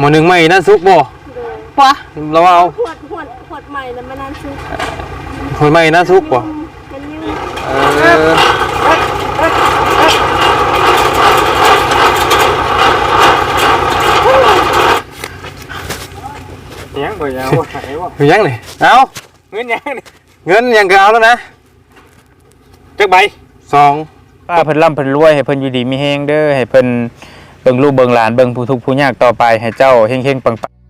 หมอหนึ่งไม่นั่นซุกบ่โดยวะเราเอาขวดขวดขวดใหม่แล้วมันนั่นซุกคนไม่นั่นซุกบ่มันยืดเออยังบ่ยาวบ่ไหนบ่คือยังนี่เอาเงินยังนี่เงินยังก็เอาแล้วนะจักใบสอง ป้าเพิ่นร่ำเพิ่นรวยให้เพิ่นอยู่ดีมีแฮงเด้อให้เพิ่น เบิ่งลูกเบิ่งหลานเบิ่งผู้ทุกข์ผู้ยากต่อไปให้เจ้าเฮงๆปังๆ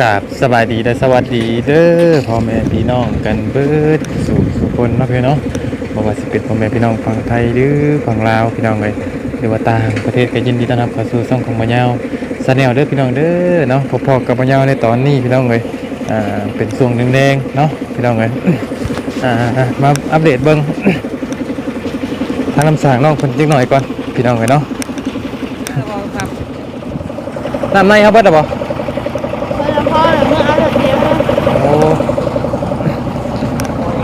กราบสบายดีและสวัสดีเด้อพ่อแม่พี่น้องกันเบิดสู่สุคนเนาะพี่เนาะ บ่ว่าสิเป็นพ่อแม่พี่น้องฝั่งไทยหรือฝั่งลาวพี่น้องเลยหรือว่าต่างประเทศก็ยินดีต้อนรับเข้าสู่ช่องของบ่ยาวซาแนลเด้อพี่น้องเด้อเนาะพอๆกับบ่ยาวในตอนนี้พี่น้องเลยอ่าเป็นช่วงแดงๆเนาะพี่น้องเลยอ่ามาอัปเดตเบิ่งทางลำสางน้องเพิ่นจักหน่อยก่อนพี่น้องเลยเนาะน้ำในครับเบิดอะบ่ เพื่อพ่อเมื่อเอาแบบเดียว โอ้เ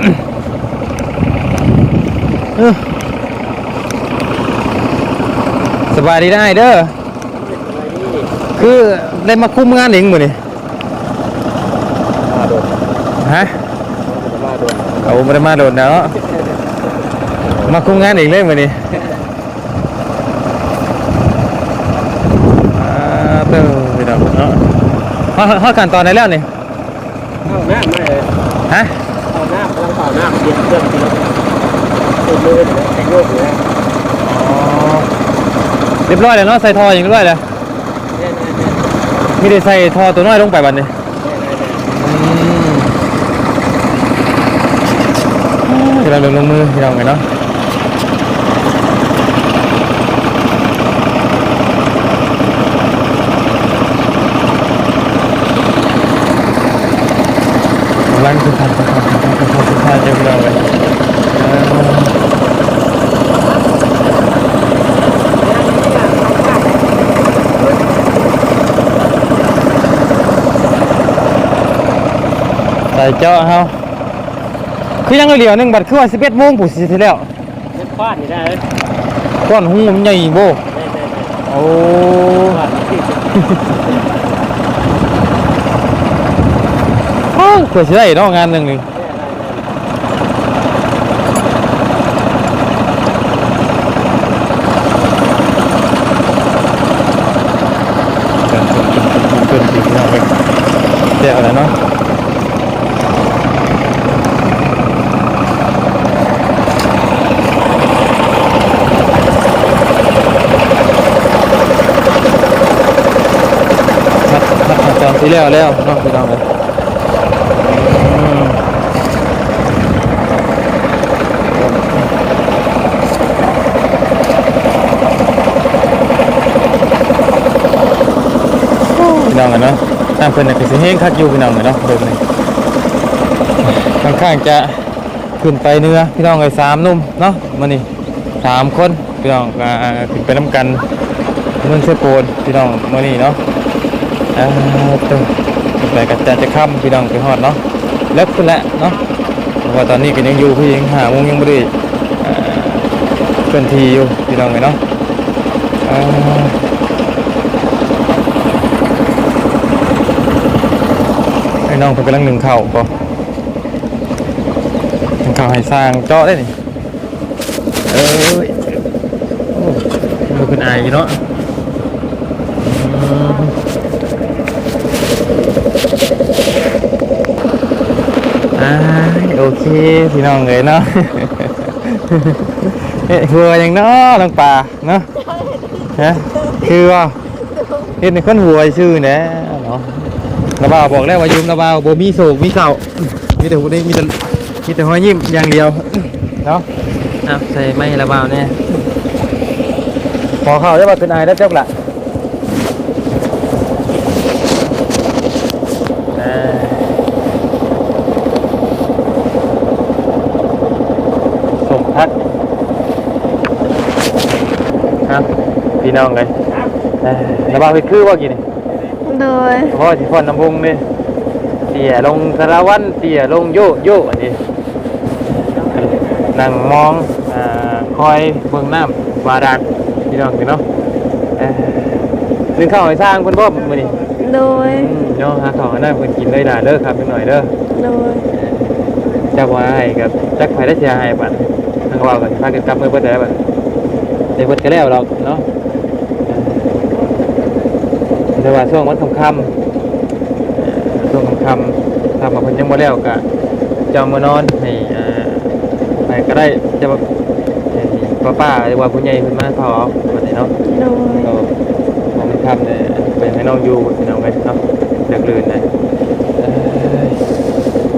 อ้อ สบายดีได้เด้อคือได้มาคุมงานเองมือนี่ฮะเอาไม่ได้มาโดนเนาะมาคุมงานเองเลยมือนี่อ่าเต้าพี่น้องเนาะเขาเขาขั้นตอนไหนแล้วนี่เข้าน้ำไม่เลยฮะเข้าน้ำกำลังเข้าน้ำเย็นเครื่องกิน ตัวมือแข็งโยกอยู่แล้วอ๋อเรียบร้อยแล้วเนาะใส่ท่ออย่างเรียบร้อยแล้วเนี่ยเนี่ยเนี่ยมีได้ใส่ท่อตัวน้อยลงไปบัดนี้เวลาลงลงมือพี่น้องไงเนาะกำลังคือทำคือทำคือทำคือทำคือทำเจ้าพี่น้องเลย ใส่เจาะเฮาคือยังเหลียวหนึงบัดคือว่า11โมงผู้สิที่แล้วเล่นฟาดนี่ได้เลยก้อนหูมันใหญ่โบเนี่ยเนี่ยเนี่ยโอ้ฟาดที่สุดเพื่อสิได้เนาะงานหนึ่งนี่เกินเกินเกินเกินเกินเกินเดี๋ยวอะไรเนาะมัดมัดขั้นตอนที่ แล้วแล้วเนาะพี่น้องเลยอืมพี่น้องกันเนาะน้ำเพิ่นน่ะก็สิเฮงคักอยู่พี่น้องกันเนาะเบิ่งนี่ค่อนข้างจะขึ้นไปเนื้อพี่น้องเอ้ยสามนุ่มเนาะมื้อนี้สามคนพี่น้องขึ้นไปนํกันเมืองเซโปนพี่น้องมื้อนี้เนาะ อ่าตัวขึ้นไปก็จะจะค่ำพี่น้องไปฮอดเนาะเลิกขึ้นแล้วเนาะเพราะว่าตอนนี้ก็ยังอยู่พี่ยังหาโมงยังไม่ได้เคลื่อนที่อยู่พี่น้องเลยเนาะเอ่อไอ้น้องเพิ่นกำลังหนึ่งเข่าก็หนึ่งเข่าให้สร้างเจาะได้นี่เอ้ยโอ้มันเป็นไอายเนาะ โอเคพี่น้องเลยเนาะเอ๊ะหัวอย่างเนาะน้องป่าเนาะฮะคือว่าเห็นในคนหัวชื่อนะเนาะระบ่าวบอกแล้วว่ายืมระบ่าวบ่มีโศกมีเก่ามีแต่หูได้มีแต่มีแต่หัวยิ้มอย่างเดียวเนาะอะใส่ไม่ระบ่าวแน่พอเข้าได้ว่าเป็นไอายแล้วเจ้าละเอ่อ สม พักครับพี่น้องเลยเอ้ยระบาดไปคือว่ากี่นี่โดยเพราะว่าที่พ่นน้ำพุงนี่เตี่ยลงสารวันเตี่ยลงโยโยอันนี้นั่งมองอ่าคอยเบิ่งน้ำบาดาลพี่น้องพี่เนาะเอ้ยนึกเข้าวให้สร้างเพิ่นบ่มื้อนี้โดยอืมเนาะหาข้าวหาน้ำเพิ่นกินเลยล่ะเด้อครับนิดหน่อยเด้อ โดยจะว่าให้กับจักไผได้เสียให้บัด ทางว่ากันพากันกลับมือเบิดได้บัดเดี๋ยวเบิดก็แล้วหรอกเนาะแต่ว่าช่วงวันค่ำๆเอ่อช่วงค่ำๆถ้ามาเพิ่นยังบ่แล้วก็จะเอามานอนให้อ่าให้ก็ได้จะว่าให้ป้าป้าหรือว่าผู้ใหญ่เพิ่นมาเผาเอาบัดนี้เนาะ โดยก็มองไม่ทำเนี่ยเป็นให้น้องอยู่พี่น้องไว้เนาะเดือดลื่นเลยเอ้ย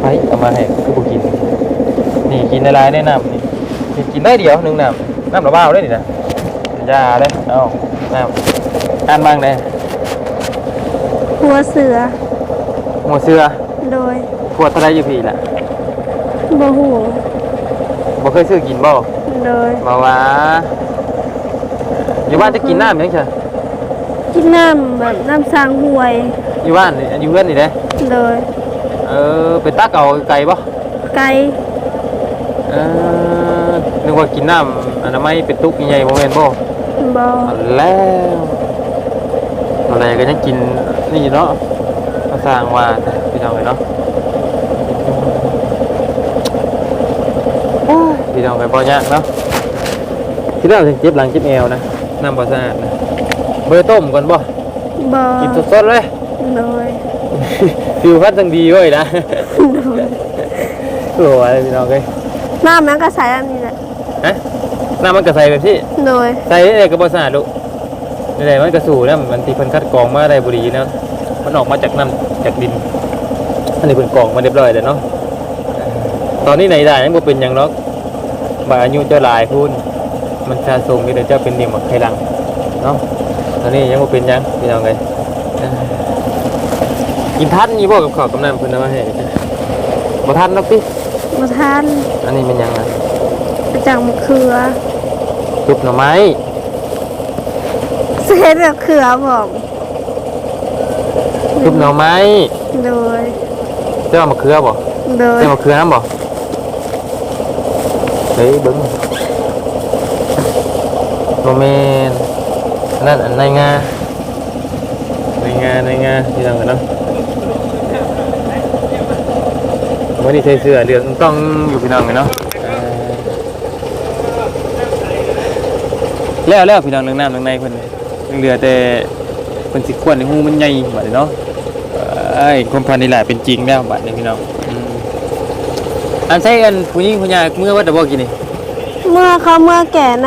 ไปเอามาให้คือบุกิน นี่กินในลายแนะนำนี่นี่ กินได้เดียวหนึ่งน้ำน้ำระเบ้าได้ดินะยาเลยเอาน้ำอ่านบ้างเลยหัวเสือหมูเสือโดยขวดเท่าไรอยู่พี่ล่ะบ่หูบ่เคยซื้อกินบ่โดยมาว่าอยู่บ้านจะกินน้ำยังไงกินน้ำแบบน้ำสร้างหวยอยู่บ้านนี่อยู่เพื่อนนี่เด้โดยเออไปตักเอาไก่บ่ไก่เออนึ กว่ากินน้ำอนามัยเป็นตุกใหญ่ๆโมเมนบ่บ่เอาแล้วอะไรก็ยังกินนี่เนาะก็สร้างว่าพี่น้องเลยเนาะโอ้ยพี่น้องไปบ่ยากเนาะที่เราถึงเจ็บหลังเจ็บเอวนะน้ำบ่สะอาดนะเบอร์ต้มก่อนบ่บ่กินสดๆเลยโดยผิวพรรณจังดีเว้ยนะโอ้ยพี่น้องเอ้ยน้ำนั้นก็ใส่อันนี้แหละ ฮะน้ำมันก็ใส่แบบที่โดย ใส่ได้ก็บ่สะอาดลูกนี่แหละมันกระสูนะมันที่เพิ่นคัดกรองมาได้บ่ดีนะมันออกมาจากน้ำจากดินอันนี้เพิ่นกรองมาเรียบร้อยแล้วเนาะตอนนี้ไหนได้ยังบ่เป็นหยังหรอกบ่าอายุเจ้าหลายพูนมันสะสมอยู่เดี๋ยวเจ้าเป็นนิ่มไขหลังเนาะตอนนี้ยังบ่เป็นหยังพี่น้องเอ้ยเอ้ยกินทันนี่บ่กับข้าวกับน้ำเพิ่นเอามาให้บ่ทันดอกติบ่ทาน อันนี้เป็นหยังนะ ประจังมะเขือซุปหน่อไม้เส้นแบบเขือบอกซุปหน่อไม้โดยเจ้ามะเขือบ่โดยเจ้ามะเขือน้ำบ่เฮ้ยเบิ้งโรเมนนั่นอันในงาในงาในงาที่ทำกันเนาะวันนี้ใส่เสื้อเหลืองต้องอยู่พี่น้องกันเนาะเอ่อ แล้วแล้วพี่น้องเรื่องน้ำเรื่องในเพิ่นยังเหลือแต่เพิ่นสิควรในหูมันใหญ่บัดนี้เนาะเอ้ยความพันนี่แหละเป็นจริงแล้วบัดนี้พี่น้องอืมอันใช้กันผู้หญิงผู้ชายเมื่อว่าจะบอกกินนี่เมื่อเขาเมื่อแก่น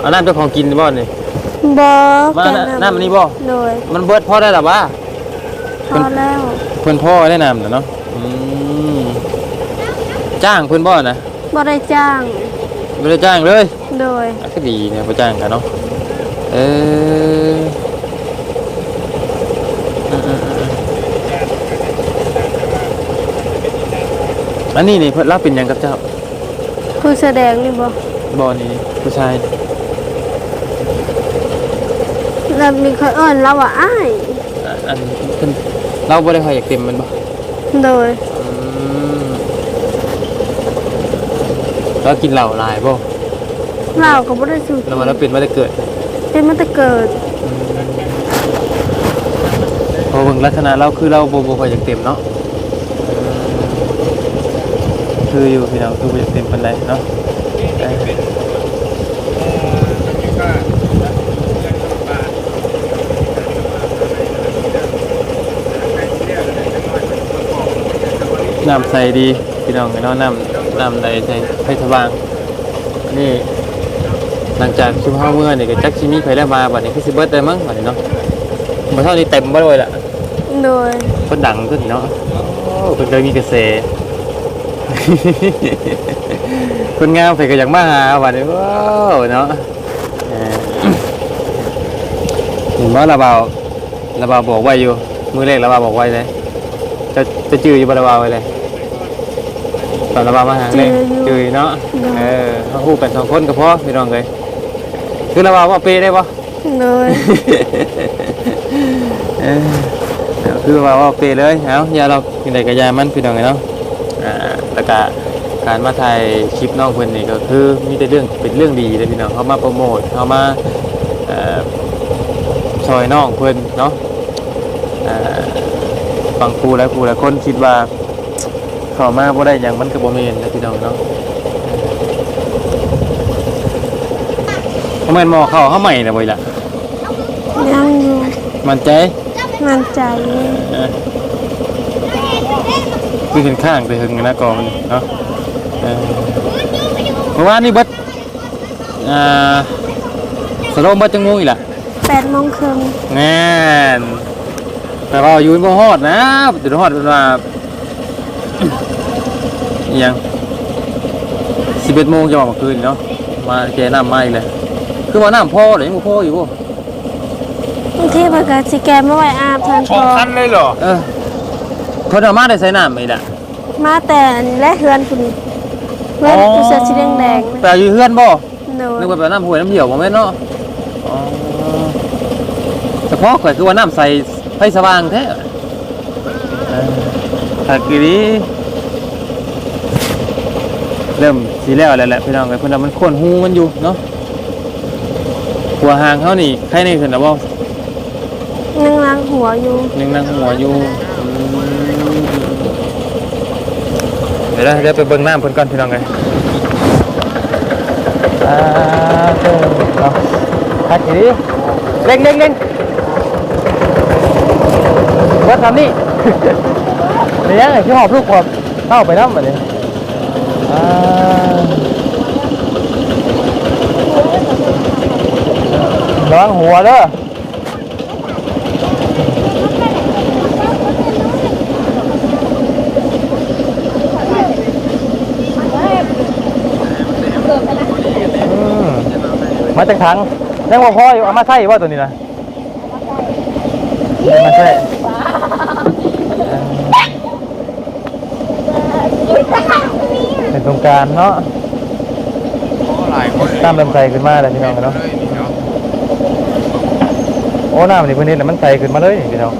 เอาน้ำเจ้าของกินบ่นี่ำบ่มาแก่น้ำน้ำอันนี้บ่โดยมันเบิดพอได้หรอวะพอแล้วเพิ่นพ่อได้น้ำน่ะเนาะอืมจ้างเพิ่นบ่นะบ่ได้จ้าง บ่ได้จ้างเลยโดยอะก็ดีเนี่ยบ่จ้างกันเนาะเอออืมๆๆอันนี้นี่เพิ่นรับเป็นหยังกับเจ้าผู้แสดงนี่บ่บ่นี่ผู้ชายแล้วมีคนเอิ้นเราว่าอ้ายอะอันเพิ่นเราบ่ได้ค่อยอยากเต็มมันบ่โดย อืม เรากินเหล้าหลายบ่เราก็บ่ได้สูแล้วมันเราเป็นมาแต่เกิดเป็นมาแต่เกิดพอเบิ่งลักษณะเราคือเราบ่บ่ค่อยอยากเต็มเนาะอืมคืออยู่พี่น้องคือบ่อยากเต็มปานใดเนาะเอ้ยน้ำใสดีพี่น้องเนาะน้ำ น้ำใดใสไฟสว่างนี่หลังจากชิมห้าเมื่อนี่ก็จักชิมีไผแล้วมาบัดนี้คือสิเบิดได้มั้งบัดนี้เนาะบ่เท่านี้เต็มบ่เลยล่ะโดยคนดังขึ้นเนาะโอ้คนเคยมีกระแสคนงามไปก็อยากมาหาบัดนี้ว้าวเนาะเออเห็นว่าระบาวระบาวบอกไว้อยู่มือเลขระบาวบอกไว้เลยจะจะจื้ออยู่บ่ระบาวไว้เลย ตอนระบาวมาหาเลยจื้ออยู่เนาะเออเขาคู่กันสองคนก็พอพี่น้องเลยคือระบาวว่าเปย์ได้ปะเลยเออเอาคือว่าว่าเปเลยเอาอย่าเราเป็นใดกระยามันพี่น้องไงเนาะอ่าแล้วก็การมาถ่ายคลิปน้องเพิ่นนี่ก็คือมีแต่เรื่องเป็นเรื่องดีเลยพี่น้องเขามาโปรโมทเขามาเอ่อซอยน้องเพิ่นเนาะอ่าบางครูหลายครูหลายคนคิดว่า เขามาบ่ได้หยังมันก็บ่แม่นนะพี่น้องเนาะเขาแม่นหมอเขาเขาใหม่นะบ่อีล่ะยังอยู่มันใจมั่นใจเออคือเห็นข้างไปหึงนะกองมันเนาะเออเพราะว่านี่เบิดอ่าสโลมเบิดจังงูอีกล่ะแปดโมงครึ่งแน่นแต่ว่าอยู่บ่ฮอดนะเดี๋ยวฮอดเป็นว่า อิหยัง11โมงจะออกมาคืนเนาะมาแกน้ำมาอีกเลยคือว่าน้ำพอหรือยังบ่พออยู่บ่บางทีมันก็สิแกไม่ไหวอาบทันพช่องอคันเลยเหรอเออเพิ่นเอามาได้ใส่น้ำอีกล่ะมาแต่อันนี้และเฮือนคุณเฮือนผู้เสื้อสีแดงแต่อยู่เฮือนบ่ๆเลยนึกว่าแบบน้ำห้วยน้ำเหี่ยวบ่แม่นเนาะอ๋อเฉพาะข่อยคือว่าน้ำใสไฟสว่างแท้เออถ้ากีนี้ เริ่มสีแล้วแล้วแหละพี่น้องไอ้เพิ่นว่ามันโค่นหูมันอยู่เนาะหัวหางเขานี่ใครในขึ้นแล้วบ่นั่งล้างหัวอยู่ยังนั่งหัวอยู่อืมเดี๋ยวนะเดี๋ยวไปเบิ่งน้ำเพิ่นก่อนพี่น้องเอ้ยอ่าเพิ่นเนาะทักอีนี้เร่งเร่งเร่งว่าทำนี่ เดี๋ยวยังไงที่หอบลูกกว่าเข้าไปน้ำแบบนี้อ่า ระวังหัวเด้อมาจากถังยังบ่พออยู่เอามาใส่ว่าตัวนี้นะเอามาใส่ เป็นตรงกลารเนาะหลายคนน้ำเริ่มใสขึ้นมาแล้วพี่น้องเนาะโอ้น้ำนี่เพิ่นเห็นแล้วมันใสขึ้นมาเลยนี่พี่น้อง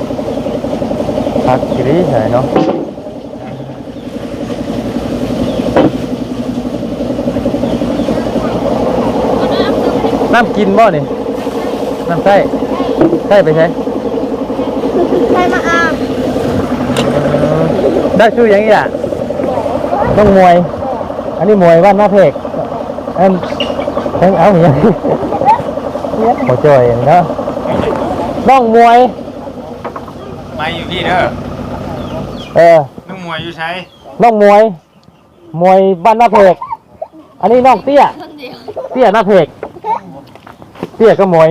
พักกี่ดีใช่เนาะน้ำกินบ่นี่น้ำใส่ใส่ไปใช้ใครมาอาบได้ชื่อยังอีกอะต้องมวย อันนี้มวยบ้านหน้าเพกอันทั้งเอาอย่างนี้โอ้จอยเนาะน้องมวย มาอยู่พี่เด้อเออนุ่งมวยอยู่ใช้น้องมวย มวยบ้านหน้าเพกอันนี้น้องเตี้ย เตี้ยหน้าเพกเตี้ยก็มวย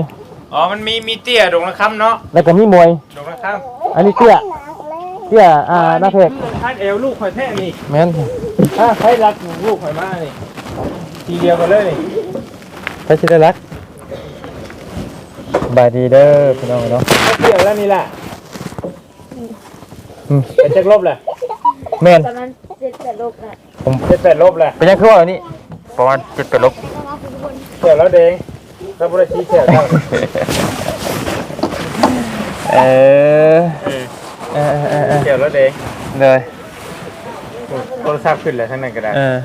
อ๋อ มันมีมีเตี้ยดงละคำเนาะ แล้วก็มีมวยดงละคำอันนี้เตี้ย เตี้ยอ่าหน้าเพกท่านเอวลูกข่อยแท้นี่แม่นถ้าใครรักลูกข่อยมากนี่ทีเดียวกันเลยนี่ใช้ชิได้รักบายดีเด้อพี่น้องเนาะถ้าเกี่ยวแล้วนี่แหละอืมเป็นจักรลบแหละแม่นตอนนั้นเจ็ดแปดโลกนะผมเจ็ดแปดลบแหละเป็นยังคือว่าอันนี้ประมาณเจ็ดแปดลบเกี่ยวแล้วเด้งถ้าบริษัทเกี่ยวแล้วเออ เออเออเออเกี่ยวแล้วเด้งเลย โทรศัพท์ขึ้นเลยทั้งนั้นก็ได้เออ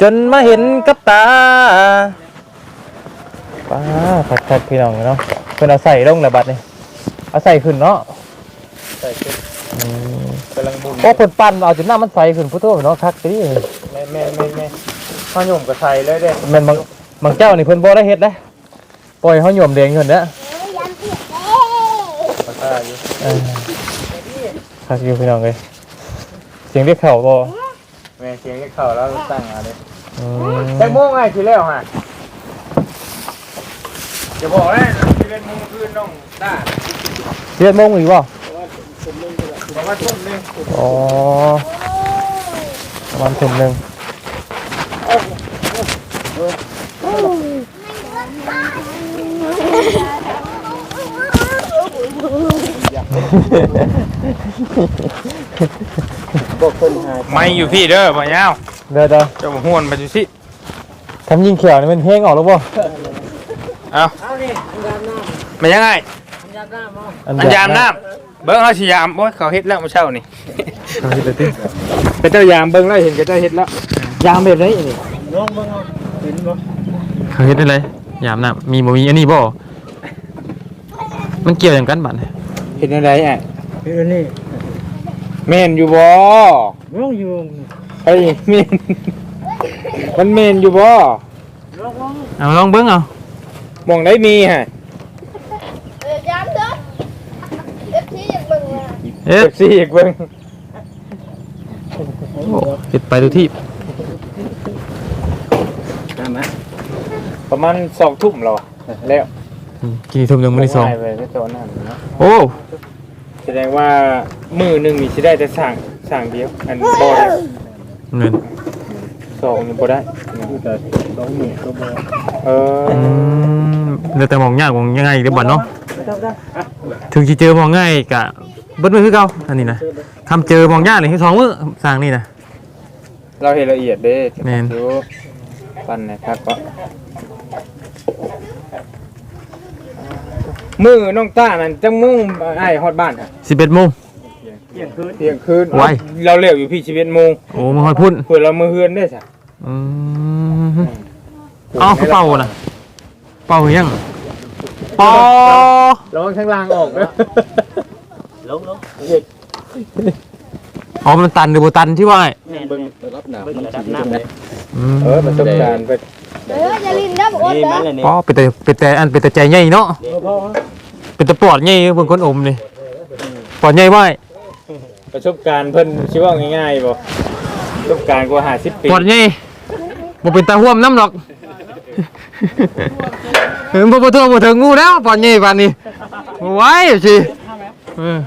จนมาเห็นกับตาป้าผัดผัดพี่น้องเนาะเพิ่นเอาใส่ลงแล้วบัดนี่เอาใส่ขึ้นเนาะใส่ขึ้นกำลังบุญโอ้เพิ่นปั่นเอาจนน้ำมันใสขึ้นพุทโธเนาะคักดีแม่แม่แม่แม่ข้าวหนุ่มก็ใส่เลยเด้แม่นบางบางเจ้านี่เพิ่นบ่ได้เฮ็ดนะปล่อยเฮาหย่อมแดงอยู่นั่นเด้อราคาอยู่เออ คักอยู่พี่น้องเอ้ยเสียงเรียกเข้าบ่แม่เสียงเข่าแล้วตั้งอะไรอืมแตงโมงไงทีแล้วฮะจะบอกเลยที่เล่นมุงคืนน้องต้าเรียนโมงอีกบ่บอกว่าทุ่มหนึงอ๋อประมาณทุ่มหนึง ไม่อยู่พี่เด้อบ่ยาวเด้อเด้อจะมาห้วนมาอยู่สิทำยิงเขียวนี่มันเพลงออกแล้วบ่เอามันยังไงอันยามน้ำเบิ้งเขาสิยามโอ้ยเขาเฮ็ดแล้วเมื่อเช้านี่เอาเฮ็ดเลยติเป็นเจ้ายามเบิ้งแล้วเห็นกับเจ้าเฮ็ดแล้วยามแบบไหนนี่ลองเบิ้งเห็นบ่เขาเฮ็ดได้เลยยามน้ำมีบ่มีอันนี้บ่มันเกี่ยวหยังกันบัดเนี่ย เห็นอะไรอะเห็นนี่เมนอยู่บ่ลองอยู่เฮ้ยเมนมันเมนอยู่บ่เอาลองเบิ่งเอามองได้มีฮะเออย้ำเด้อเอฟซีอยากเบิ่งว่าเอ๊ะเจ็บซี่อีกเบิ้งโอ้เฮ็ดไปทุกที่ประมาณสองทุ่มแล้วอะแล้ว อืมกินทุ่มหนึ่งมื้อที่สองไปไปตัวนั้นเนาะโอ้แสดงว่ามือหนึ่งนี่สิได้แต่สั่งสั่งเดียว อันบ่ได้เงินสองนี่บ่ได้แต่สองหมื่นก็บ่เอออืมเดี๋ยวแต่มองยากมองยังไงเดี๋ยวบัดเนาะถึงสิเจอมองง่ายกะเบิดมือคือเก่าอันนี้นะคำเจอมองยากนี่คือสองมื้อสร้างนี่นะ เราเห็นละเอียดเด้แม่น ดูปันนะครับก็ มือน้องต้านั่นจังมุ่งไอ้ายฮอดบ้านค่ะ11โมง เที่ยงคืนเที่ยงคืนไวเราเร็วอยู่พี่ชีวิตโมงโอ้มาฮอดพุ่นเพื่อเรามือเฮือนได้ซะอืมเอ้าเขาเป่าน่ะ เป่ายังปอระวังข้างล่างออกเด้อลงลงอ๋อมันตันหรือบ่ตันที่ว่าไอ้เบิ่งรับน้ำมันรับน้ำอืมเออประสบการณ์ไป เอออย่าลินเด้อบอกว่าเด้อปอเป็นแต่เป็นแต่อันเป็นแต่ใจใหญ่เนาะเป็นแต่ปอดใหญ่เบิ่งคนอมนี่ปอดใหญ่บ่ไอ้ประสบการณ์เพิ่นสิว่าง่ายๆบ่ประสบการณ์กว่า50ปีปอดใหญ่บ่เป็นตาห่วมน้ำหรอกเออบ่บ่ทั่วบ่ถึงงูแล้วปอดใหญ่ปานนี้ไว้สิเออ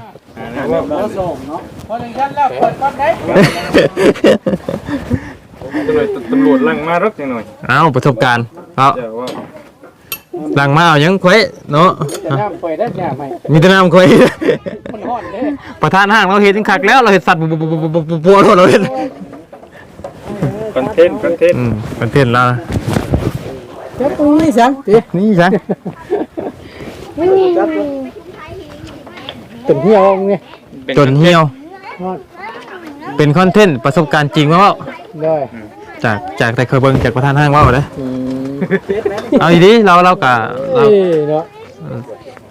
ตำรวจตำรวจลังมารถจังหน่อยเอาประสบการณ์เอาเดี๋ยวว่าหลังมาเอายังเควเนาะน้ำไฟได้ยาไหมมีแต่น้ำเควมันฮอดเด้ประธานห้างเราเห็นจังคักแล้วเราเห็นสัตว์บุบบุบบุบบุบบุบบัวเราเห็นคอนเทนต์คอนเทนต์อืมเป็นเทนแล้วนะนี่ซังนี่ใช่ตุ่นเหี่ยวไงจนเหี่ยว เป็นคอนเทนต์ประสบการณ์จริงว่า ได้จากจากแต่เคยเบิ่งจากประธานห้างว่าเลยเอาดีๆเราเรากะเราเนาะ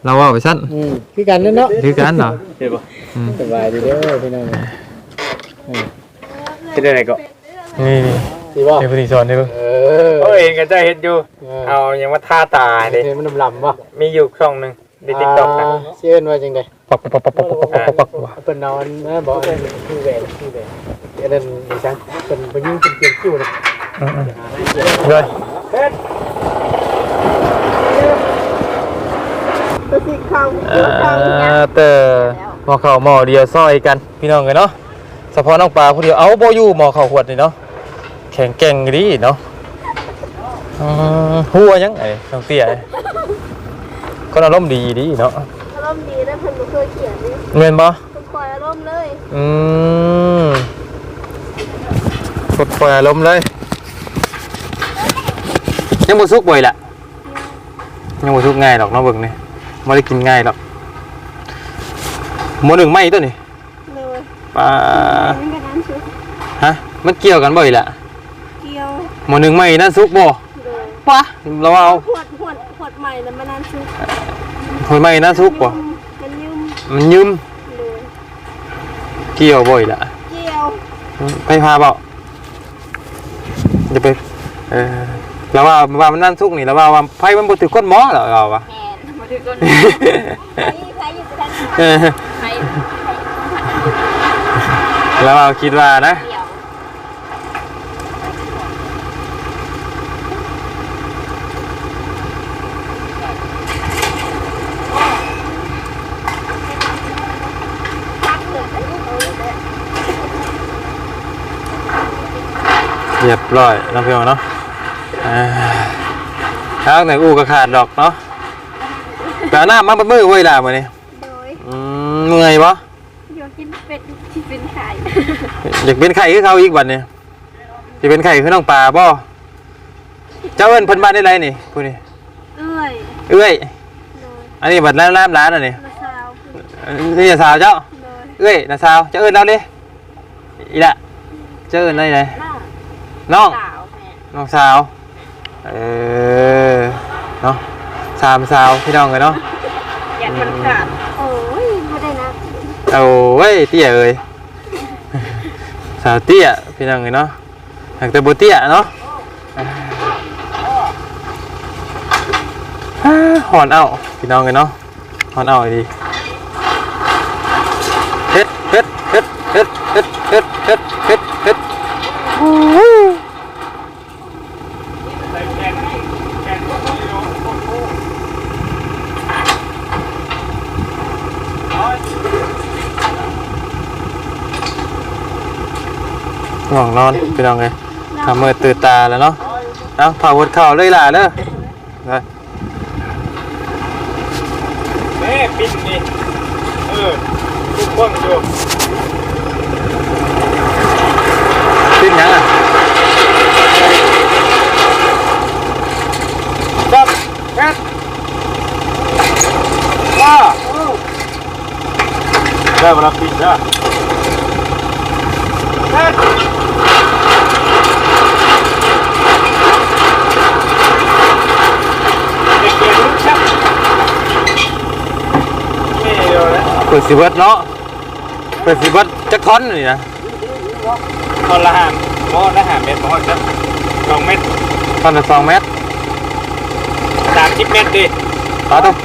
เราว่าไปสั้นอืมคือกันนั่นเนาะคือกันเหรอเห็นป่ะอืมสบายดีเด้อพี่น้องเป็นอะไรก็นี่สิบ่เดี๋ยวพอดีสอนเดี๋ยวเออเออเห็นกันจะเห็นอยู่ เอายังว่าท่าตาดิเห็นมันลำๆป่ะมีอยู่ช่องหนึ่งในติ๊กต็อกนะเชื่อว่าจังไดปักปักปักปักปักปักปักปักเป็นนอนนะบอกเป็นคือแหวนคือแหวน อันนั้นดิฉันเป็นเป็นยิ่งเป็นเกียงคิ้วนะเลยตัวสีขาวเอ่อแต่หมอเข่าหมอเดียวซอยกัน พี่น้องกันเนาะเฉพาะน้องปลาผู้เดียวเอาโบอยู่หมอเข่าขวดนี่เนาะแข็งแกร่งดีเนาะอืมหัวยังไงน้องเตี้ยคนอารมณ์ดีดีเนาะอารมณ์ดีนะเพิ่นบ่เคยเขียนเลยเงินบ่เพิ่นปล่อยอารมณ์เลย อืม กดปล่อยอารมณ์เลย ยังบ่สุกบ่อยละยังบ่สุกง่ายหรอกเนาะเบิ่งนี่บ่ได้กินง่ายหรอกหมอหนึ่งไหมตัวนี่เลยปลามันก็นั้นชุดฮะ มันเกี่ยวกันบ่อยละเกี่ยวหมอหนึ่งไหมนั่นสุกบ่เลยปะเราเอาหวดหวดหวดใหม่แล้วมันนั้นชุดหอยไหมนั่นสุกบ่มันยืมมันยืมเลยเกี่ยวบ่อยละเกี่ยว ไปพาเปล่า จะไปเออเราว่าว่ามันนั่นสุกนี่เราว่าว่าไผมันบ่ถือคนหมอเหรอเราว่าแอนมาถึงก่อนใครอยู่ที่นั่นเออใครแล้วเราคิดว่านะเกี่ เรียบร้อยน้องพี่น้องเนาะเอ่อทางไหนอูก็ขาดดอกเนาะแปลหน้ามาเบดมือเว้ยล่ะมื้อนี้โดยอืมเมื่อยบ่โยกินเป็ดที่เป็นไข่อยากเป็นไข่คือเขาอีกบัดนี้สิเป็นไข่คือน้องปลาบ่เจ้าเอิ้นเพิ่นบ้านได้ไรนี่ผู้นี้เอ้ยเอ้ยโดยอันนี้บัตรแล้วน้ำร้านอันนี้มาสาวอันนี่สาวเจ้าเลยเอ้ยนะสาวเจ้าเอิญเราดิอีละเจ้าเอิญอะไรไหน น้องน้องสาวแม่น้องสาว เออ เนาะสามสาวพี่น้องกันเนาะยันมันขาดโอ้ยไม่ได้นะเอาเว้ยเตี้ยเอ้ยสาวเตี้ยพี่น้องกันเนาะหากแต่บ่เตี้ยเนาะอ่าหอนเอาพี่น้องกันเนาะหอนเอาดีเฮ็ดเฮ็ดเฮ็ดเฮ็ดเฮ็ดเฮ็ดเฮ็ดเฮ็ดเฮ็ดโอ้ย ง่วงนอนพี่น้องไงทำมือตื่นตาแล้วเนาะเอาผ่าหัวเข่าเลยล่ะเด้อไปแม่ปิดนี่เออทุกคนอยู่ขึ้นยังอะจับแค่ว้าได้เวลาปิดแล้วแค่เด็กเกียร์ลูกชักไม่เดียวนะ เปิดสิเบิดเนาะเปิดสิเบิดจักท่อนนี่นะตอนละหามมอละหามเมตรมอจะสองเมตรท่อนละสองเมตรสามสิบเมตรดิต่อต้อง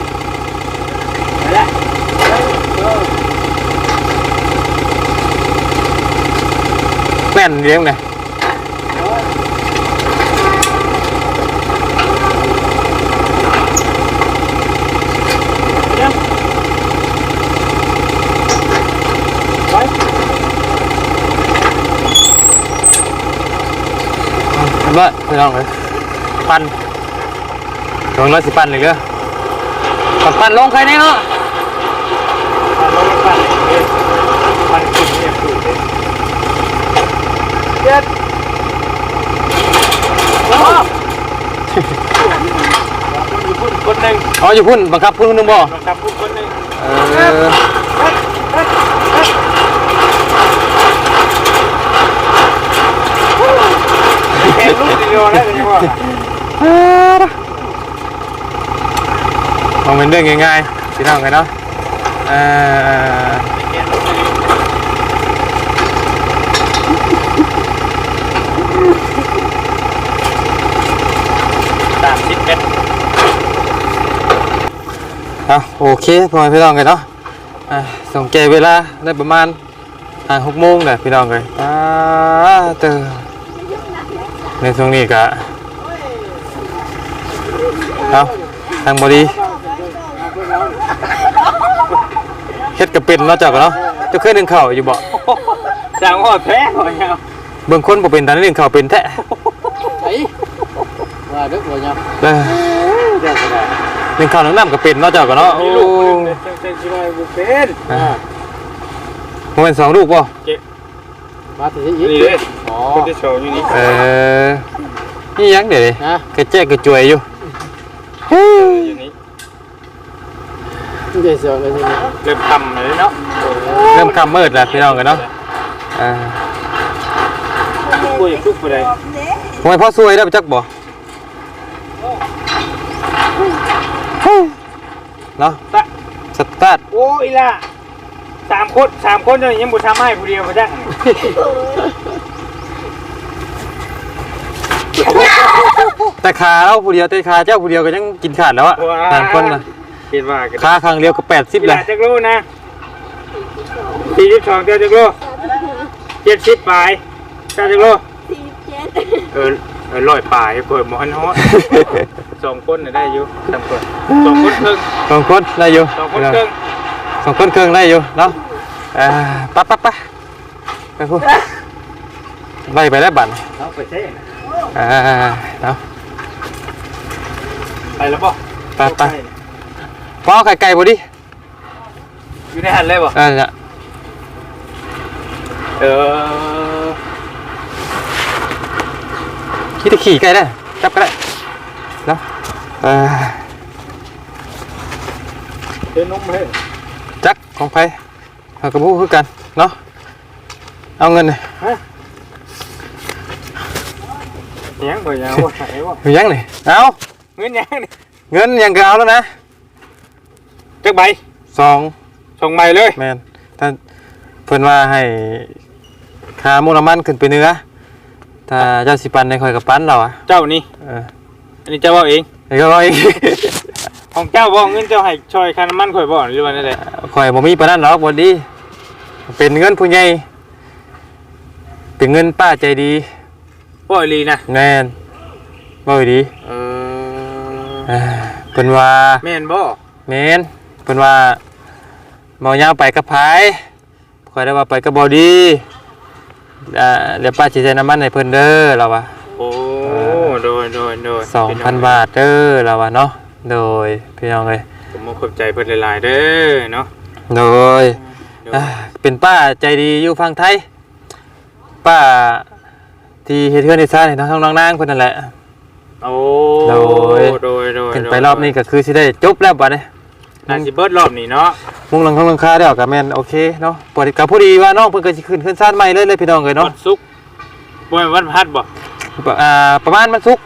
แม่นเลี้ยงไงไเห็นบ่พี่น้องเลยปั่นลงรถสิปั่นเลยเด้อปั่นปั่นลงใครเนี่ยเนาะมันลงไปเอ้ยมันขึ้นเนี่ยขึ้นเลยเจ็ดว้าวคนหนึ่งอ๋ออยู่พุ่นบังคับพุ่นนึงบ่บังคับผู้คนหนึ่งเออ แค่ลูกเดียวได้เป็นยังไงมองเป็นเรื่องง่ายๆพี่น้องกันเนาะเออสามสิบเมตรเอาโอเคพอพี่น้องกันเนาะอะส่งแกเวลาได้ประมาณอ่าหกโมงแหละพี่น้องกันอ่าเตอ ในช่วงนี้กะเอาทางบดีเฮ็ดกระเป็นเนาะเจักเนาะเจะเคยนึ่งข้าวอยู่บ่สามหัวแพ้หัวเงาเบิ่งคนบ่เป็นตอนนี้นึ่งข้าวเป็นแท้ไอ้ว่าเด็กหัวเงาเออเด็กอะไรนึ่งข้าวนึ่งน้ำก็เป็นเนาะเจักเนาะโอ้มีลูกคนหนึ่งเจ้าชิบายบุเป็นอ่าบ่แม่นสองลูกบ่ มาถึงนี่เลยอ๋อคนที่โชว์อยู่นี่เออนี่ยังเดี๋ยวดิฮะกระแจกกระจวยอยู่อยู่นี่เดี๋ยวเสียวเลยทีนี้เริ่มทำเลยเนาะเริ่มคำมืดแล้วพี่น้องกันเนาะอ่าคุยทุกคนเลยทำไมพ่อซวยได้ไปจักบ่เนาะตะสตาร์ทโอ้ยล่ะ สามคนสามคนเนี่ยยังบุทำให้ผู้เดียวมาจ้ะแต่ขาเราผู้เดียวแต่ขาเจ้าผู้เดียวก็ยังกินขาดแล้วอะสามคนนะคิดว่ากันขาข้างเดียวก็แปดสิบเวเลลายจักรู้นะสี่สิบสองเจ้าจักรู้เจ็ดสิบปลายเจ้าจักรู้สี่เจ็ดเออเออร้อยปลายเปิดหมอนฮอตสองคนน่ะได้อยู่สามคนสองคนครึ่งสองคนได้อยู่สองคนครึ่ง สองคนครึ่งได้อยู่เนาะอ่าไปั๊บปั๊บปั๊บไปพูดไล่ไปแล้วบัตรเอาไปเท่นะอ่าเนาะไปแล้วป่ะไปไปพ่อไข่ไก่บ่ดิอยู่ในหันเลยป่ะอ่าเนี่ยเออคิดจะขี่ไก่ได้จับก็ได้เนาะเออเดินนมเลยจัก ของไผเอากระบุคือกันเนาะเอาเงินนี่ยังบ่ยังบ่ไหนบ่มียังนี่เอาเงินยังนี่เงินยังก็เอาแล้วนะจักใบสองส่งใบเลยแมนถ้าเพิ่นว่าให้ค่ามูลน้ำมันขึ้นไปเหนื้อถ้าเจ้าสิปันในคอยกับปันเราอะเจ้านี่เอออันนี้เจ้าว่าเองไอ้ก็ร้อย ของเจ้าบ่เงินเจ้าให้ช่วยค่าน้ำมันข่อยบ่หรือว่านั่นแหละคอยบ่มีปานนั้นหรอกบ่ดี เป็นเงินผู้ใหญ่เป็นเงินป้าใจดีบ่อีหลีนะแม่นบ่ดีเอเอ้อเพิ่นว่าแม่นบ่แม่นเพิ่นว่าเมายาวไปกับไผคอยได้ว่าไปกับบ่ดีอ่าเดี๋ยวป้าสิใช้น้ำมันให้เพิ่นเด้อเราว่าโอ้โดยโดยโดยสองพันบาทเด้อเราว่าเนาะ โดยพี่น้องเลยผมบ่ขอบใจเพิ่นหลายๆเด้อเนาะโดยอ่าเป็นป้าใจดีอยู่ฝั่งไทย ป้าที่เฮ็ดเทือนในซ่านให้น้องน้องนางเพิ่นนั่นแหละ โอ้โดย โดยโดยขึ้นไปรอบนี้ก็คือสิได้จบแล้วบัดนี้น่าสิเบิดรอบนี้เนาะมุงหลังข้างหลังคาได้ออกก็แม่นโอเคเนาะปกติก็พอดีว่าน้องเพิ่นก็สิขึ้นขึ้นซ่านใหม่เลยเลยพี่น้องเอ้ยเนาะวันศุกร์บ่แม่นวันพฤหัสบ่อ่าประมาณมันสุกร์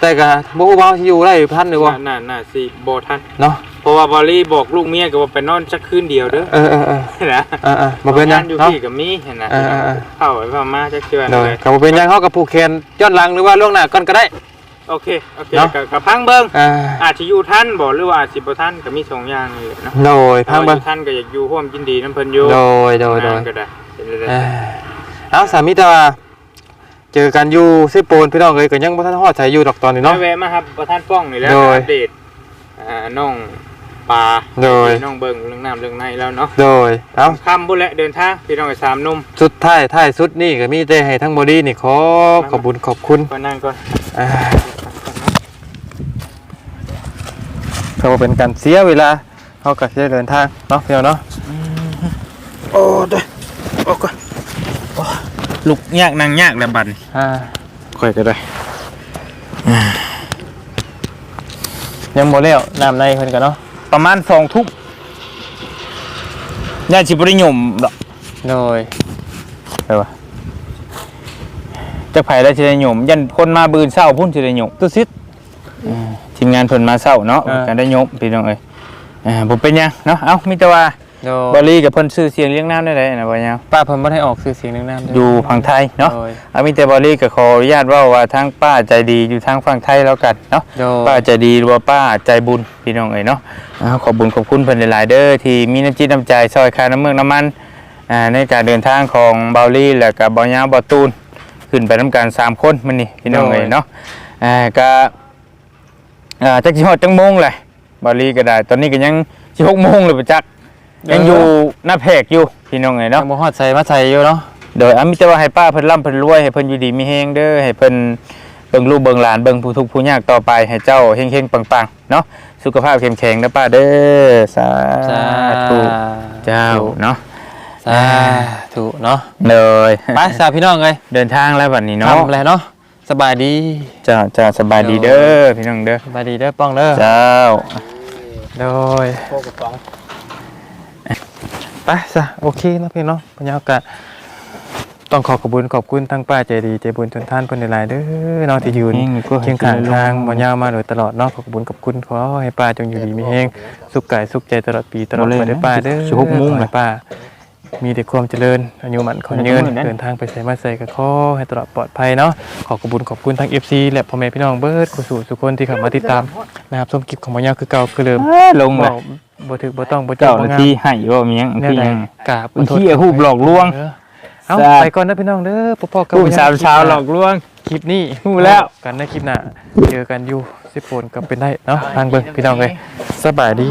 แต่ก็บ่ฮู้ว่าสิอยู่ได้พันหรือบ่น่าน่าน่าสิบ่ทันเนาะเพราะว่าบอลลี่บอกลูกเมียก็ว่าไปนอนสักคืนเดียวเด้อเออเออเออนะเออเออบ่เป็นหยังงานอยู่เนาะ พี่กับมีเห็นนะเออเออเออ เข้าไปพม่าจักเทื่อโดเลยยก็บ่เป็นหยังเฮาก็ผูกแขนย้อนหลังหรือว่าล่วงหน้าก่อนก็ได้ โอเคโอเคเนาะกับกับพังเบิ่งอ่าอาจสิอยู่ทันบ่หรือว่าอาจสิบ่ทันก็มีสองอย่างนี่แหละเนาะโดยพังถ้าเบิ่งอยู่ทันก็อยากอยู่ร่วมยินดีน้ำเพิ่นอยู่โดยโดยโดยงานก็ได้เป็นเลยเอ้ยเอาสามีแต่ว่า เจอกันอยู่ซิโปนพี่น้องเอ้ยก็ยังบ่ทันฮอดใส่อยู่ดอกตอนนี้เนาะเนาะ แวะมาครับประธานป้องนี่แหล้วโดยอัปเดตอ่าน้องปลาโดย น้องเบิ่งเรื่องน้ำเรื่องในแล้วเนาะโดยเอาค่ำพุ่นแหละเดินทางพี่น้องไปสามหนุ่มสุดท้ายท้ายสุดนี่ก็มีแต่ให้ทั้งบอดี้นี่ขอขอบคุญขอบคุณก็นั่งก่อนอ่าเพราะว่าเป็นการเสียเวลาเฮาก็สิได้เดินทางเนาะพี่น้องเนาะโอ้ด้วยโอ้ก่อน ลุกยากนั่งยากแล้วบัดอ่าค่อยก็ได้ยังบ่แล้วน้ำในเพิ่นก็เนาะประมาณสองทุ่มย่าสิบริยมดอกโดยไปวะจะไผได้สิได้ยมยันคนมาบืนเศร้าพุ่นสิได้ยมตุสิตทีมงานเพิ่นมาเศร้าเนาะอ่ากันได้ยมพี่น้องเอ้ยอ่าบ่เป็นหยังเนาะเอ้ามีแต่ว่า โดบยอลี่กับเพิ่นชื่อเสียงเลี้ยงน้ำได้ไดนะบ่ยังป้าเพิ่นบ่ได้ออกชื่อเสียงเรื่องน้ำเด้อยู่ฝั่งไทยเนาะโดยเอามีแต่บอลี่ก็ขออนุญาตเว่าว่าทางป้าใจดีอยู่ทางฝั่งไทยแล้วกันเนาะ โดยป้าใจดีหรือว่าป้าใจบุญพี่น้องเอ๋ยเนาะอ่าขอบบุญขอบคุณเพิ่นหลายๆเด้อที่มีน้ำจิตน้ำใจซอยค่าน้ำเมืองน้ำมันอ่าในการเดินทางของเบาลี่และกับเบายาวเบาตูนขึ้นไปน้ำกันสามคนมันนี่พี่น้องเอ๋ยเนาะอ่าก็อ่าจักสิฮอดจังโมงเลยเบาลี่ก็ได้ ตอนนี้ก็ยังสิหกโมงเลยประจักษ์ ยังอยู่หน้าแพกอยู่พี่น้องเอ๋ยยัเนาะงบ่ฮอดใส่มาใส่อยู่เนาะโดยอามิแต่ว่าให้ป้าเพิ่นร่ำเพิ่นรวยให้เพิ่นอยู่ดีมีแฮงเด้อให้เพิ่นเบิ่งลูกเบิ่งหลานเบิ่งผู้ทุกข์ผู้ยากต่อไปให้เจ้าเฮงๆปังๆเนาะสุขภาพเข้มแข็งนะป้าเด้อสาธุเจ้าเนาะสาธุเนาะเลยไปสาพี่น้องเอ้ยเดินทางแล้วบัดนี้เนาะทำแล้วเนาะสบายดีเจ้าเจ้าสบายดีเด้อพี่น้องเด้อสบายดีเด้อป้องเด้อเจ้าโดย ไปซะโอเคเนาะพี่เนาะบรรยากาศต้องขอขอบคุณขอบคุณทั้งป้าใจดีใจบุญทุนท่านเพิ่นหลายๆเด้อเนาะที่ยืนเคียงข้างทางบ่ยาวมาโดยตลอดเนาะขอขอบคุณขอบคุณขอให้ป้าจงอยู่ดีมีแฮงสุขกายสุขใจตลอดปีตลอดไปเด้อป้าเด้อสิบหกโมงขอนะให้ป้ามีแต่ความเจริญอายุมันคนยืนเดินทางไปใส่มาใส่ก็ขอให้ตลอดปลอดภัยเนาะขอขอบคุณขอบคุณทั้ง FC และพ่อแม่พี่น้องเบิร์ดกุสู่ทุกคนที่เข้ามาติดตามนะครับชมคลิปของบ่ยาวคือเก่าคือเดิมลงเลยบ่บ่ถึกบ่ต้องบ่เจ้าหบ่น้างที่ให้บ่มีหยังเนี่ยที่ไหนยังกราบมันขี้หูบหลอกลวง เออเอาสาธุไปก่อนนะพี่น้องเด้อพ่อๆกับผู้บ่ยสาวคลิปชาวน้หลอกลวง คลิปนี้ฮู้แล้ว กันในคลิปหน้าเจอกันอยู่สิโปนก็เป็นได้เนาะทางเบิ่งพี่น้องเอ้ยสบายดี